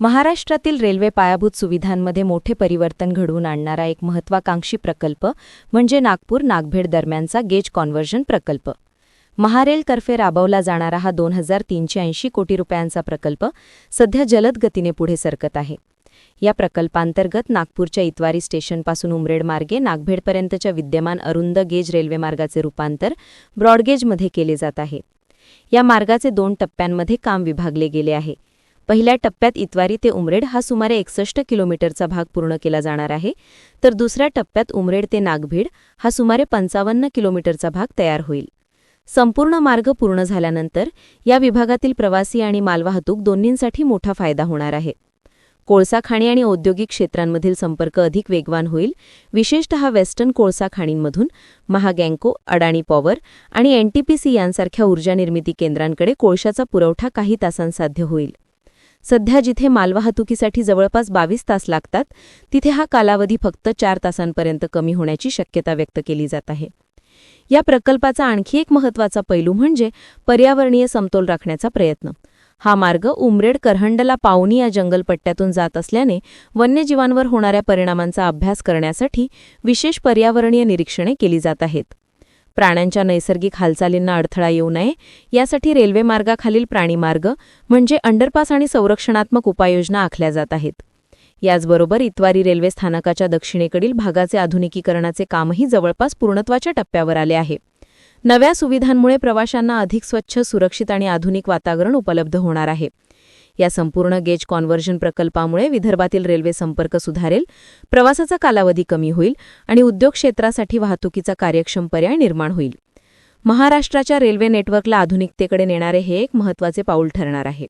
महाराष्ट्रातील रेल्वे पायाभूत सुविधांमध्ये मोठे परिवर्तन घडवून आणणारा एक महत्वाकांक्षी प्रकल्प म्हणजे नागपूर नागभेड दरम्यानचा गेज कॉन्व्हर्जन प्रकल्प. महारेलतर्फे राबवला जाणारा हा दोन हजार तीनशे ऐंशी कोटी रुपयांचा प्रकल्प सध्या जलद गतीने पुढे सरकत आहे. या प्रकल्पांतर्गत नागपूरच्या इतवारी स्टेशनपासून उमरेड मार्गे नागभेडपर्यंतच्या विद्यमान अरुंद गेज रेल्वेमार्गाचे रूपांतर ब्रॉडगेजमध्ये केले जात आहे. या मार्गाचे दोन टप्प्यांमध्ये काम विभागले गेले आहे. पहिल्या टप्प्यात इतवारी ते उमरेड हा सुमारे एकसष्ट किलोमीटरचा भाग पूर्ण केला जाणार आहे तर दुसऱ्या टप्प्यात उमरेड ते नागभीड हा सुमारे पंचावन्न किलोमीटरचा भाग तयार होईल. संपूर्ण मार्ग पूर्ण झाल्यानंतर या विभागातील प्रवासी आणि मालवाहतूक दोन्हींसाठी मोठा फायदा होणार आहे. कोळसा खाणी आणि औद्योगिक क्षेत्रांमधील संपर्क अधिक वेगवान होईल. विशेषतः वेस्टर्न कोळसा खाणींमधून महागँको अडाणी पॉवर आणि एनटीपीसी यांसारख्या ऊर्जा निर्मिती केंद्रांकडे कोळशाचा पुरवठा काही तासांसाध्य होईल. सध्या जिथे मालवाहतुकीसाठी जवळपास बावीस तास लागतात तिथे हा कालावधी फक्त चार तासांपर्यंत कमी होण्याची शक्यता व्यक्त केली जात आहे. या प्रकल्पाचा आणखी एक महत्त्वाचा पैलू म्हणजे पर्यावरणीय समतोल राखण्याचा प्रयत्न. हा मार्ग उमरेड करहंडला पावनी या जंगलपट्ट्यातून जात असल्याने वन्यजीवांवर होणाऱ्या परिणामांचा अभ्यास करण्यासाठी विशेष पर्यावरणीय निरीक्षणे केली जात आहेत. प्राण्यांच्या नैसर्गिक हालचालींना अडथळा येऊ नये यासाठी रेल्वेमार्गाखालील प्राणीमार्ग म्हणजे अंडरपास आणि संरक्षणात्मक उपाययोजना आखल्या जात आहेत. याचबरोबर इतवारी रेल्वे स्थानकाच्या दक्षिणेकडील भागाचे आधुनिकीकरणाचे कामही जवळपास पूर्णत्वाच्या टप्प्यावर आले आहे. नव्या सुविधांमुळे प्रवाशांना अधिक स्वच्छ सुरक्षित आणि आधुनिक वातावरण उपलब्ध होणार आहे. या संपूर्ण गेज कॉन्व्हर्जन प्रकल्पामुळे विदर्भातील रेल्वे संपर्क सुधारेल प्रवासाचा कालावधी कमी होईल आणि उद्योग क्षेत्रासाठी वाहतुकीचा कार्यक्षम पर्याय निर्माण होईल. महाराष्ट्राच्या रेल्वे नेटवर्कला आधुनिकतेकडे नेणारे हे एक महत्त्वाचे पाऊल ठरणार आहे.